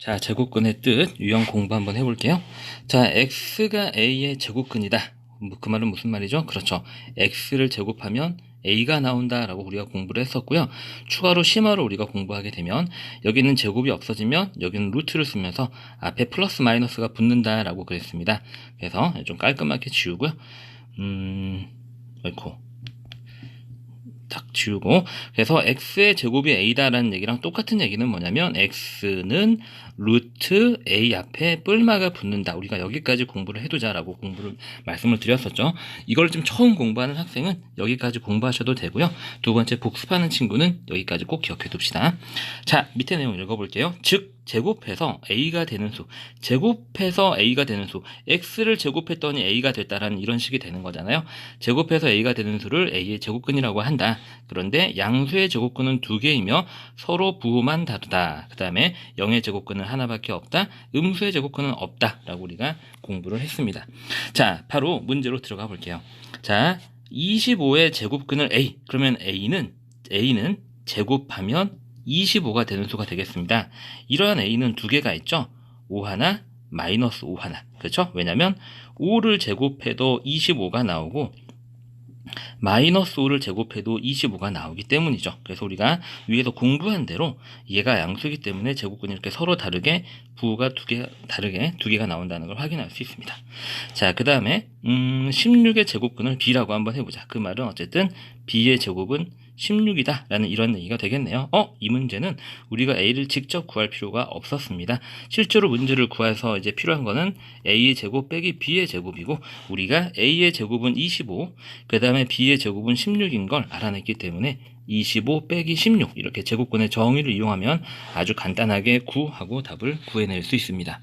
자, 제곱근의 뜻, 유형 공부 한번 해볼게요. 자, x가 a의 제곱근이다. 뭐, 그 말은 무슨 말이죠? 그렇죠. x를 제곱하면 a가 나온다라고 우리가 공부를 했었고요. 추가로 심화로 우리가 공부하게 되면 여기는 제곱이 없어지면 여기는 루트를 쓰면서 앞에 플러스 마이너스가 붙는다라고 그랬습니다. 그래서 좀 깔끔하게 지우고요. 음, 어이코. 딱 지우고 그래서 x의 제곱이 a다라는 얘기랑 똑같은 얘기는 뭐냐면 x는 루트 a 앞에 뿔마가 붙는다. 우리가 여기까지 공부를 해두자라고 공부를 말씀을 드렸었죠. 이걸 좀 처음 공부하는 학생은 여기까지 공부하셔도 되고요. 두 번째 복습하는 친구는 여기까지 꼭 기억해 둡시다. 자 밑에 내용 읽어볼게요. 즉 제곱해서 a가 되는 수, 제곱해서 a가 되는 수, x를 제곱했더니 a가 됐다라는 이런 식이 되는 거잖아요. 제곱해서 a가 되는 수를 a의 제곱근이라고 한다. 그런데 양수의 제곱근은 두 개이며 서로 부호만 다르다. 그 다음에 0의 제곱근은 하나밖에 없다. 음수의 제곱근은 없다 라고 우리가 공부를 했습니다. 자, 바로 문제로 들어가 볼게요. 자, 25의 제곱근을 a. 그러면 a는 a는 제곱하면 25가 되는 수가 되겠습니다. 이러한 a는 두 개가 있죠. 5 하나, 마이너스 5 하나. 그렇죠? 왜냐면 5를 제곱해도 25가 나오고 마이너스 5를 제곱해도 25가 나오기 때문이죠. 그래서 우리가 위에서 공부한 대로 얘가 양수이기 때문에 제곱근이 이렇게 서로 다르게 부호가 두 개, 다르게 두 개가 나온다는 걸 확인할 수 있습니다. 자, 그 다음에, 음, 16의 제곱근을 B라고 한번 해보자. 그 말은 어쨌든 B의 제곱은 16이다 라는 이런 얘기가 되겠네요. 어? 이 문제는 우리가 A를 직접 구할 필요가 없었습니다. 실제로 문제를 구해서 이제 필요한 거는 A의 제곱 빼기 B의 제곱이고 우리가 A의 제곱은 25, 그 다음에 B의 제곱은 16인 걸 알아냈기 때문에 25 빼기 16 이렇게 제곱근의 정의를 이용하면 아주 간단하게 구하고 답을 구해낼 수 있습니다.